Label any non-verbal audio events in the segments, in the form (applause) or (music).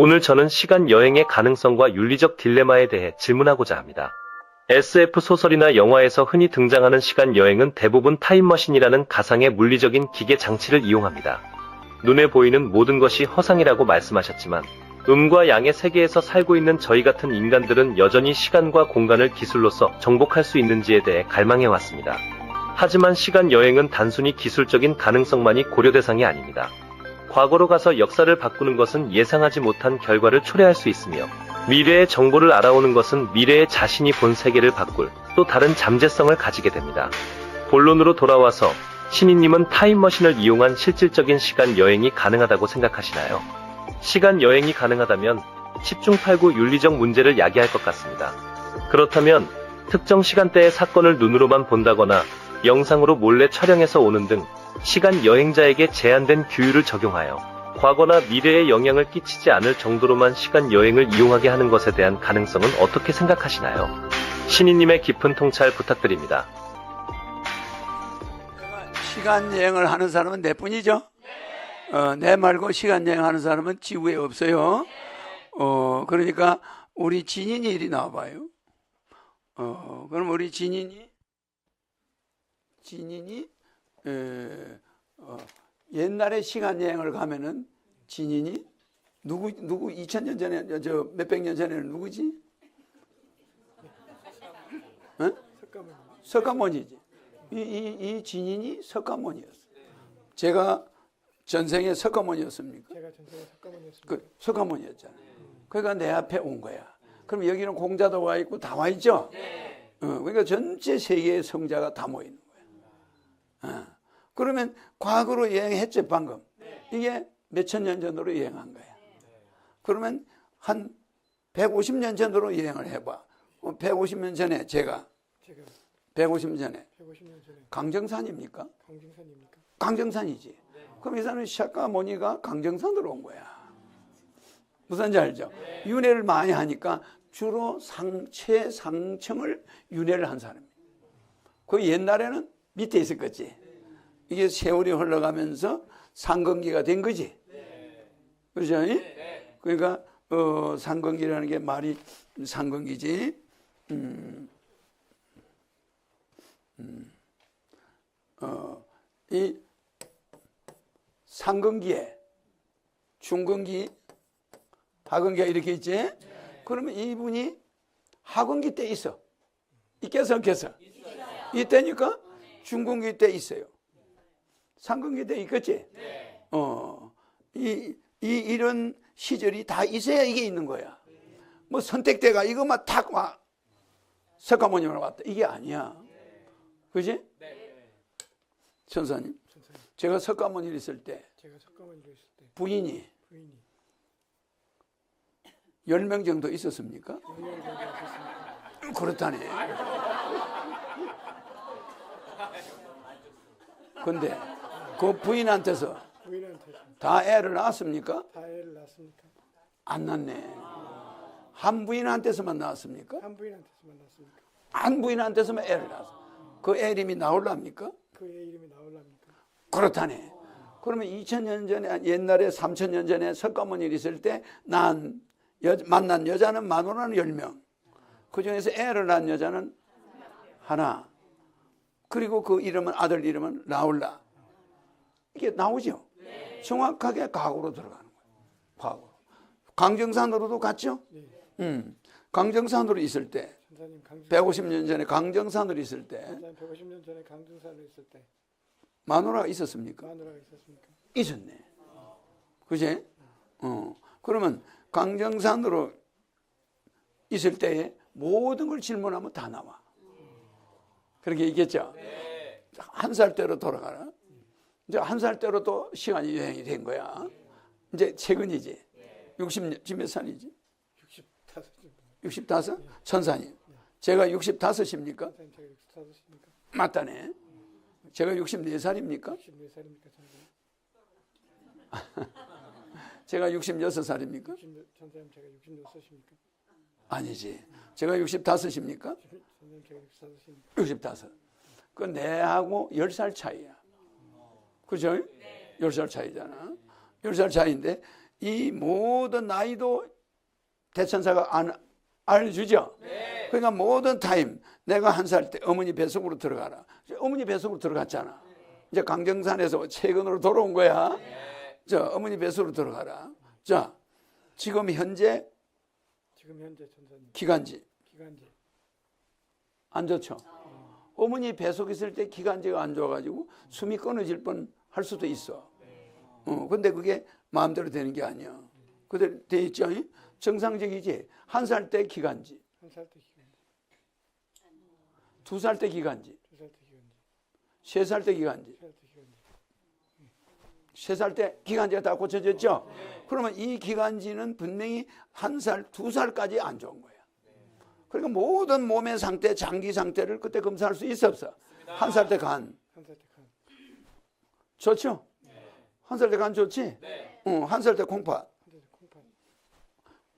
오늘 저는 시간 여행의 가능성과 윤리적 딜레마에 대해 질문하고자 합니다. SF 소설이나 영화에서 흔히 등장하는 시간 여행은 대부분 타임머신이라는 가상의 물리적인 기계 장치를 이용합니다. 눈에 보이는 모든 것이 허상이라고 말씀하셨지만 음과 양의 세계에서 살고 있는 저희 같은 인간들은 여전히 시간과 공간을 기술로서 정복할 수 있는지에 대해 갈망해 왔습니다. 하지만 시간 여행은 단순히 기술적인 가능성만이 고려 대상이 아닙니다. 과거로 가서 역사를 바꾸는 것은 예상하지 못한 결과를 초래할 수 있으며 미래의 정보를 알아오는 것은 미래의 자신이 본 세계를 바꿀 또 다른 잠재성을 가지게 됩니다. 본론으로 돌아와서 신이님은 타임머신을 이용한 실질적인 시간 여행이 가능하다고 생각하시나요? 시간 여행이 가능하다면 10중 8구 윤리적 문제를 야기할 것 같습니다. 그렇다면 특정 시간대의 사건을 눈으로만 본다거나 영상으로 몰래 촬영해서 오는 등 시간 여행자에게 제한된 규율을 적용하여 과거나 미래에 영향을 끼치지 않을 정도로만 시간 여행을 이용하게 하는 것에 대한 가능성은 어떻게 생각하시나요? 신이님의 깊은 통찰 부탁드립니다. 시간 여행을 하는 사람은 내 뿐이죠. 어, 내 말고 시간 여행 하는 사람은 지구에 없어요. 어, 그러니까 우리 진인이 이리 나와봐요. 어, 그럼 우리 진인이 진인이 에, 어, 옛날에 시간 여행을 가면은 진인이 누구 누구 2000년 전에 저 몇백 년 전에는 누구지? 어? 석가모니지. 이, 이, 이 진인이 석가모니였어. 제가 전생에 석가모니였습니까? 제가 전생에 석가모니였습니다. 그 석가모니였잖아요. 그러니까 내 앞에 온 거야. 그럼 여기는 공자도 와 있고 다 와 있죠? 어, 그러니까 전체 세계의 성자가 다 모이는 거야. 어. 그러면 과거로 여행했죠, 방금. 이게 몇 천 년 전으로 여행한 거야. 그러면 한 150년 전으로 여행을 해봐. 150년 전에 제가 제가 150년 전에 150년 전에 강정산입니까? 강정산이지. 그럼 이 사람은 샤카모니가 강정산으로 온 거야. 무슨 지 알죠? 윤회를 많이 하니까 주로 상, 최상층을 윤회를 한 사람이에요. 그 옛날에는 밑에 있었겠지. 이게 세월이 흘러가면서 상건기가 된 거지. 그렇죠? 그러니까 어, 상건기라는 게 말이 상건기지. 음, 음, 어, 이 상근기에 중근기, 하근기가 이렇게 있지? 그러면 이분이 하근기 때 있어. 있겠어, 없겠어? 이때니까 중근기 때 있어요. 상근기 때 있겠지? 어, 이, 이, 이런 시절이 다 있어야 이게 있는 거야. 뭐 선택대가 이것만 탁 와. 석가모님으로 왔다. 이게 아니야. 그지? 천사님. 전사님. 제가 석가모니 있을 때 제가 석가모니로 있을 때 부인이 부인이 10명 정도 있었습니까? 그렇다네. 근데 그 부인한테서 부인한테 다 애를 낳았습니까? 다 애를 낳았습니까? 안 낳네. 한 부인한테서만 낳았습니까? 한 부인한테서만 낳았습니까? 한 부인한테서만 애를 낳았어. 그애 이름이 나올랍니까? 그의 이름이 나올랍니까? 그렇다네. 그러면 2000년 전에 옛날에 3000년 전에 석가모니 있을 때 난 만난 여자는 마누라는 10명. 그 중에서 애를 낳은 여자는 하나. 그리고 그 이름은 아들 이름은 라울라. 이게 나오죠. 정확하게 과거로 들어가는 거예요. 과거. 강정산으로도 갔죠. 네. 음. 강정산으로 있을 때 전사님 강진 150년 전에 강정산으로 있을 때 전사님 150년 전에 강준산으로 있을 때 마누라가 있었습니까? 마누라가 있었습니까? 있었네. 그지? 어. 그러면 강정산으로 있을 때에 모든 걸 질문하면 다 나와. 그렇게 얘기했죠? 한살 때로 돌아가라. 이제 한 살 때로 또 시간이 여행이 된 거야. 이제 최근이지. 60년, 지금 몇 살이지? 65년 65? 천사님. 제가 65입니까? 전사님 제가 65입니까? 맞다네. 제가 64살입니까? 64살입니까? 전사님 제가 66살입니까? 60, 전사님 제가 66살입니까? 아니지. 제가 65입니까? 전사님 제가 64살입니까? 65. 그 내하고 10살 차이야. 그죠? 10살 차이잖아. 10살 차이인데 이 모든 나이도 대천사가 안, 알려주죠. 그러니까 모든 타임 내가 한 살 때 어머니 뱃속으로 들어가라. 어머니 뱃속으로 들어갔잖아. 이제 강경산에서 최근으로 돌아온 거야. 자, 어머니 뱃속으로 들어가라. 자, 지금 현재 지금 현재 천사님 기간지 기간제 안 좋죠. 어머니 뱃속 있을 때 기관지가 안 좋아가지고 숨이 끊어질 뻔 할 수도 있어. 어, 근데 그게 마음대로 되는 게 아니야. 그대로 돼 있죠. 정상적이지. 한 살 때 기관지, 한 살 때 기간제 두살 때 기관지, 두 살 때 기간제 세살 때 기관지, 세살때때 기관지가 다 고쳐졌죠. 그러면 이 기관지는 분명히 한 살, 두 살까지 안 좋은 거야. 그러니까 모든 몸의 상태, 장기 상태를 그때 검사할 수 있어 없어. 한 살 때 간, 한 살 때 간 좋죠? 한 살 때 간 좋지? 어, 한살때 콩팥. 한살 때 콩팥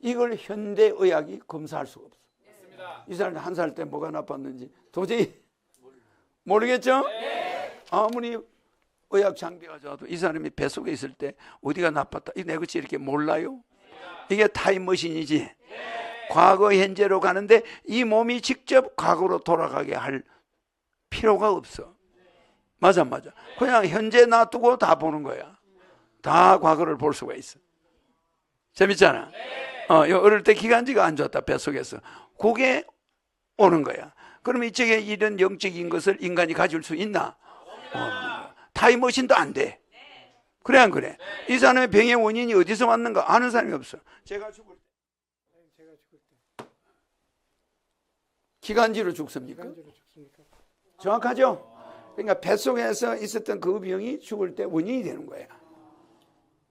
이걸 현대 의학이 검사할 수가 없어. 이 사람이 한살 때 뭐가 나빴는지 도저히 모르겠죠? 아무리 의학 장비가 좋아도 이 사람이 뱃속에 있을 때 어디가 나빴다. 이 내그치 이렇게 몰라요? 이게 타임머신이지. 과거 현재로 가는데 이 몸이 직접 과거로 돌아가게 할 필요가 없어. 맞아 맞아. 그냥 현재 놔두고 다 보는 거야. 다 과거를 볼 수가 있어. 재밌잖아. 어, 요 어릴 때 기관지가 안 좋았다 뱃속에서 그게 오는 거야. 그럼 이쪽에 이런 영적인 것을 인간이 가질 수 있나? 없는 타임머신도 안 돼. 그래 안 그래? 이 사람의 병의 원인이 어디서 왔는가 아는 사람이 없어. 제가 죽을 때 제가 죽을 때 기관지로 죽습니까? 정확하죠? 그러니까 뱃속에서 있었던 그 병이 죽을 때 원인이 되는 거야.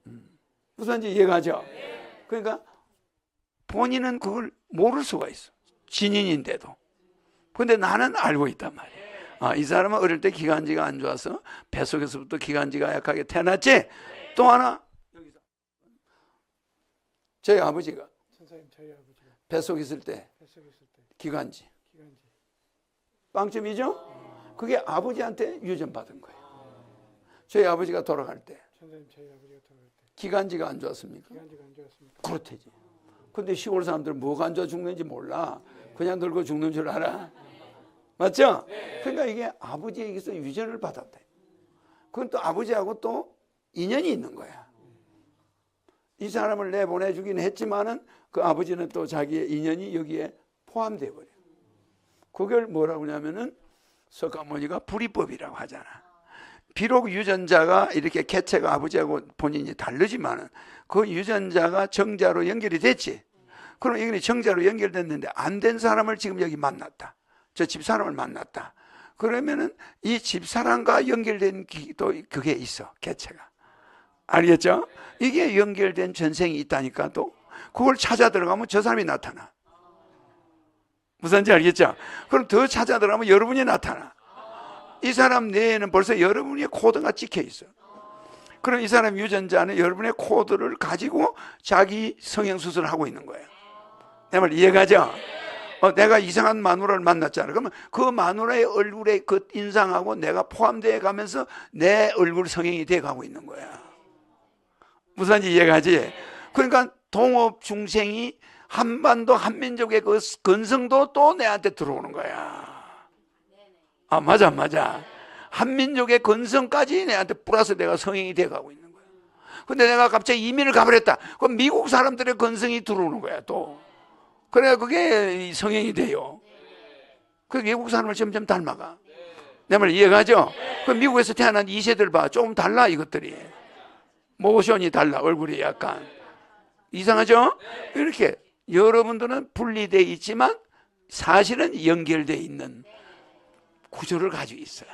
음. 무슨 지 이해가죠? 그러니까 본인은 그걸 모를 수가 있어. 진인인데도. 근데 나는 알고 있단 말이야. 아, 이 사람은 어릴 때 기관지가 안 좋아서 뱃속에서부터 기관지가 약하게 태어났지. 또 하나 여기서 저희 아버지가 천사님 저희 아버지가 뱃속에 있을 때 뱃속에 있을 때 기관지 기간제 빵점이죠? 그게 아버지한테 유전 받은 거예요. 저희 아버지가 돌아갈 때 천사님 저희 아버지가 돌아갈 때 기관지가 안 좋았습니까? 기간제가 안 좋았습니까? 그렇대지. 근데 시골 사람들은 뭐가 안 좋아 죽는지 몰라. 그냥 늙어 죽는 줄 알아. 맞죠? 그러니까 이게 아버지에게서 유전을 받았대. 그건 또 아버지하고 또 인연이 있는 거야. 이 사람을 내보내주긴 했지만은 그 아버지는 또 자기의 인연이 여기에 포함돼 버려. 그걸 뭐라고 하냐면은 석가모니가 불이법이라고 하잖아. 비록 유전자가 이렇게 개체가 아버지하고 본인이 다르지만은 그 유전자가 정자로 연결이 됐지. 그럼 이게 정자로 연결됐는데 안 된 사람을 지금 여기 만났다. 저 집사람을 만났다. 그러면은 이 집사람과 연결된 기- 또 그게 있어. 개체가. 알겠죠? 이게 연결된 전생이 있다니까 또 그걸 찾아 들어가면 저 사람이 나타나. 무슨지 알겠죠? 그럼 더 찾아 들어가면 여러분이 나타나. 이 사람 뇌에는 벌써 여러분의 코드가 찍혀 있어. 그럼 이 사람 유전자는 여러분의 코드를 가지고 자기 성형 수술을 하고 있는 거예요. 내 말 이해가죠? 어, 내가 이상한 마누라를 만났잖아. 그러면 그 마누라의 얼굴에 그 인상하고 내가 포함되어 가면서 내 얼굴 성형이 돼 가고 있는 거야. 무슨 이해가지? 그러니까 동업 중생이 한반도 한민족의 그 건성도 또 내한테 들어오는 거야. 아, 맞아, 맞아. 한민족의 건성까지 내한테 플러스 내가 성행이 돼 가고 있는 거야. 근데 내가 갑자기 이민을 가버렸다. 그럼 미국 사람들의 건성이 들어오는 거야, 또. 그래, 그게 성행이 돼요. 그 미국 사람을 점점 닮아가. 내 말 이해가죠? 그 미국에서 태어난 2세들 봐. 조금 달라, 이것들이. 모션이 달라, 얼굴이 약간. 이상하죠? 이렇게 여러분들은 분리되어 있지만 사실은 연결되어 있는 구조를 가지고 있어요.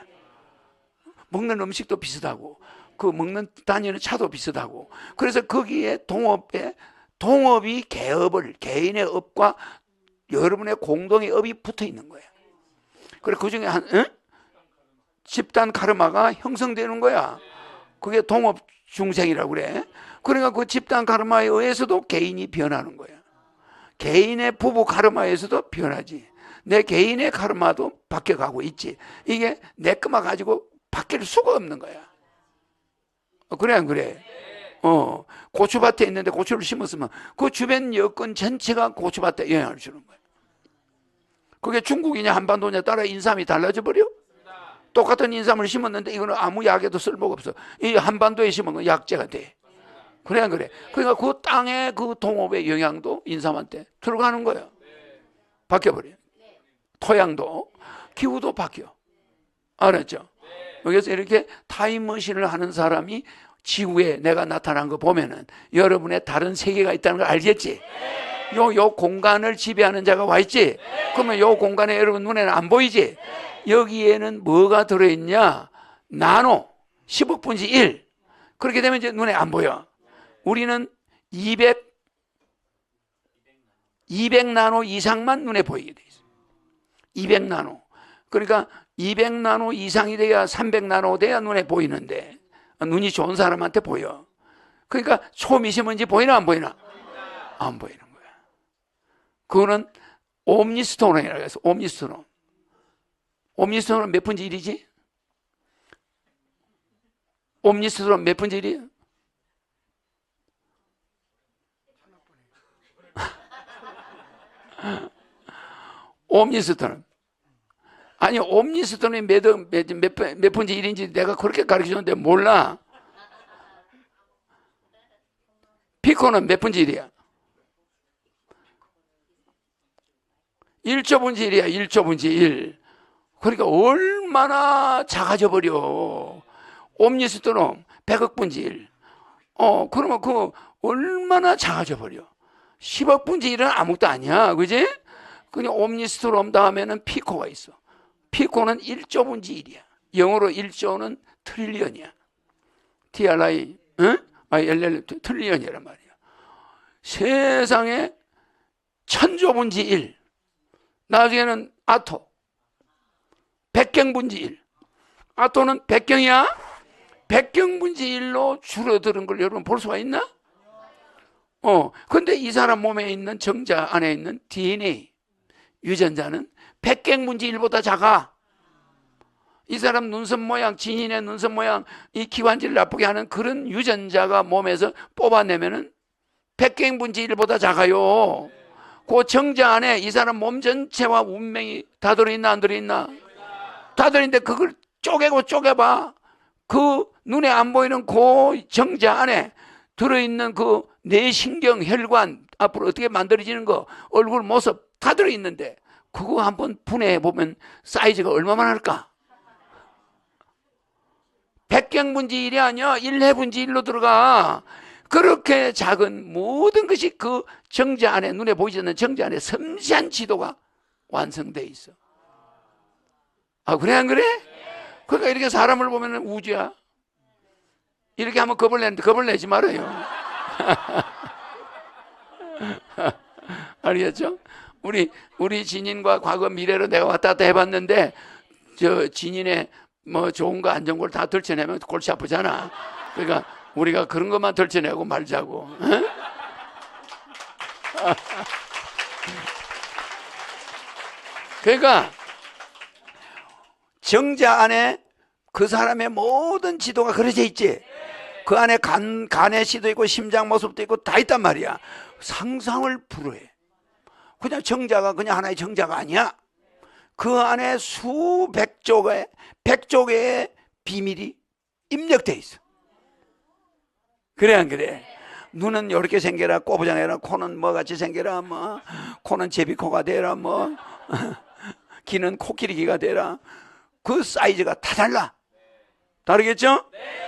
먹는 음식도 비슷하고 그 먹는 다니는 차도 비슷하고 그래서 거기에 동업에 동업이 개업을 개인의 업과 여러분의 공동의 업이 붙어 있는 거예요. 그래 그 중에 한 응? 집단 카르마가 형성되는 거야. 그게 동업 중생이라고 그래. 그러니까 그 집단 카르마에 의해서도 개인이 변하는 거야. 개인의 부부 카르마에서도 변하지. 내 개인의 카르마도 바뀌어가고 있지. 이게 내 것만 가지고 바뀔 수가 없는 거야. 어, 그래 안 그래? 어, 고추밭에 있는데 고추를 심었으면 그 주변 여건 전체가 고추밭에 영향을 주는 거예요. 그게 중국이냐 한반도냐 따라 인삼이 달라져 버려? 똑같은 인삼을 심었는데 이거는 아무 약에도 쓸모가 없어. 이 한반도에 심은 건 약재가 돼. 그래 안 그래? 그러니까 그 땅의 그 동업의 영향도 인삼한테 들어가는 거예요. 바뀌어버려. 토양도 기후도 바뀌어. 알았죠? 그래서 이렇게 타임머신을 하는 사람이 지구에 내가 나타난 거 보면은 여러분의 다른 세계가 있다는 걸 알겠지? 요, 요 공간을 지배하는 자가 와 있지? 그러면 요 공간에 여러분 눈에는 안 보이지? 여기에는 뭐가 들어있냐? 나노, 10억 분지 1. 그렇게 되면 이제 눈에 안 보여. 우리는 200, 200 나노 이상만 눈에 보이게 돼 있어. 200 나노. 그러니까 200 나노 이상이 돼야 300 나노 돼야 눈에 보이는데 눈이 좋은 사람한테 보여. 그러니까 초미세먼지 보이나 안 보이나? 안 보이는 거야. 그거는 옴니스토론이라고 해서 옴니스토론. 옴니스토론 몇 분지 1이지? 옴니스토론 몇 분지 1이야? (laughs) 옴니스토론. 아니 옴니스토론이 몇, 몇, 몇, 분- 몇 분지 1인지 내가 그렇게 가르쳐줬는데 몰라. 피코는 몇 분지 1이야? 1조 분지 1이야. 1조 분지 1. 그러니까 얼마나 작아져 버려. 옴니스토론 100억 분지 1. 어, 그러면 그 얼마나 작아져 버려. 10억 분지 1은 아무것도 아니야. 그지? 그냥 옴니스토론 다음에는 피코가 있어. 피코는 1조 분지 1이야. 영어로 1조는 트릴리언이야. TRI, 응? 아, LL 트릴리언이란 말이야. 세상에 천조 분지 1. 나중에는 아토. 백경 분지 1. 아토는 백경이야? 백경 분지 1로 줄어드는 걸 여러분 볼 수가 있나? 어, 근데 이 사람 몸에 있는 정자 안에 있는 DNA 유전자는 백경분지 1보다 작아. 이 사람 눈썹 모양, 진인의 눈썹 모양, 이 기관지를 나쁘게 하는 그런 유전자가 몸에서 뽑아내면은 백경분지 1보다 작아요. 그 정자 안에 이 사람 몸 전체와 운명이 다 들어있나 안 들어있나? 다 들어있는데 그걸 쪼개고 쪼개봐. 그 눈에 안 보이는 그 정자 안에 들어있는 그 뇌신경, 혈관, 앞으로 어떻게 만들어지는 거, 얼굴 모습 다 들어있는데, 그거 한번 분해해 보면 사이즈가 얼마만 할까? 백경분지 1이 아니야. 1해분지 1로 들어가. 그렇게 작은 모든 것이 그 정자 안에, 눈에 보이지 않는 정자 안에 섬세한 지도가 완성돼 있어. 아, 그래, 안 그래? 그러니까 이렇게 사람을 보면 우주야. 이렇게 하면 겁을 내는데 겁을 내지 말아요. (laughs) 알겠죠? 우리 우리 진인과 과거 미래로 내가 왔다 갔다 해봤는데 저 진인의 뭐 좋은 거 안 좋은 걸 다 들춰내면 골치 아프잖아. 그러니까 우리가 그런 것만 들춰내고 말자고. 어? (laughs) 그러니까 정자 안에 그 사람의 모든 지도가 그려져 있지. 그 안에 간, 간의 시도 있고 심장 모습도 있고 다 있단 말이야. 상상을 불허해. 그냥 정자가 그냥 하나의 정자가 아니야. 그 안에 수백 쪽의, 백 쪽의 비밀이 입력돼 있어. 그래, 안 그래? 눈은 이렇게 생겨라, 꼬부장해라, 코는 뭐 같이 생겨라, 뭐, 코는 제비코가 되라, 뭐, (laughs) 귀는 코끼리기가 되라. 그 사이즈가 다 달라. 다르겠죠? 허